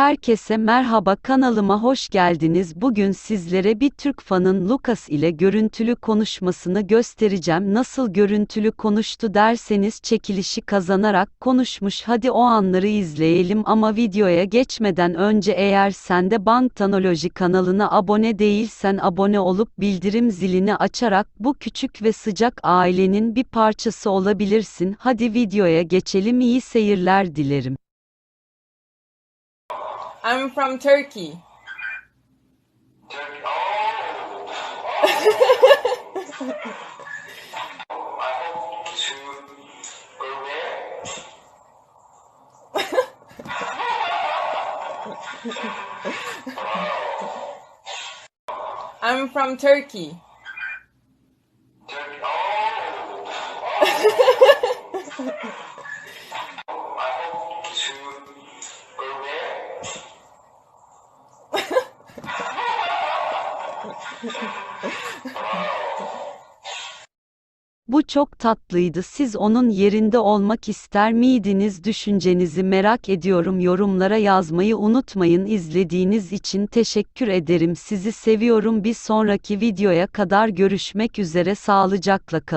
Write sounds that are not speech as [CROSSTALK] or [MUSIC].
Herkese merhaba kanalıma hoş geldiniz. Bugün sizlere bir Türk fanın Lucas ile görüntülü konuşmasını göstereceğim. Nasıl görüntülü konuştu derseniz çekilişi kazanarak konuşmuş. Hadi o anları izleyelim ama videoya geçmeden önce eğer sen de Banktanoloji kanalına abone değilsen abone olup bildirim zilini açarak bu küçük ve sıcak ailenin bir parçası olabilirsin. Hadi videoya geçelim. İyi seyirler dilerim. I'm from Turkey. Turkey. Oh. [LAUGHS] I hope to go there. [LAUGHS] I'm from. Turkey. Bu çok tatlıydı. Siz onun yerinde olmak ister miydiniz? Düşüncenizi merak ediyorum. Yorumlara yazmayı unutmayın. İzlediğiniz için teşekkür ederim. Sizi seviyorum. Bir sonraki videoya kadar görüşmek üzere. Sağlıcakla kalın.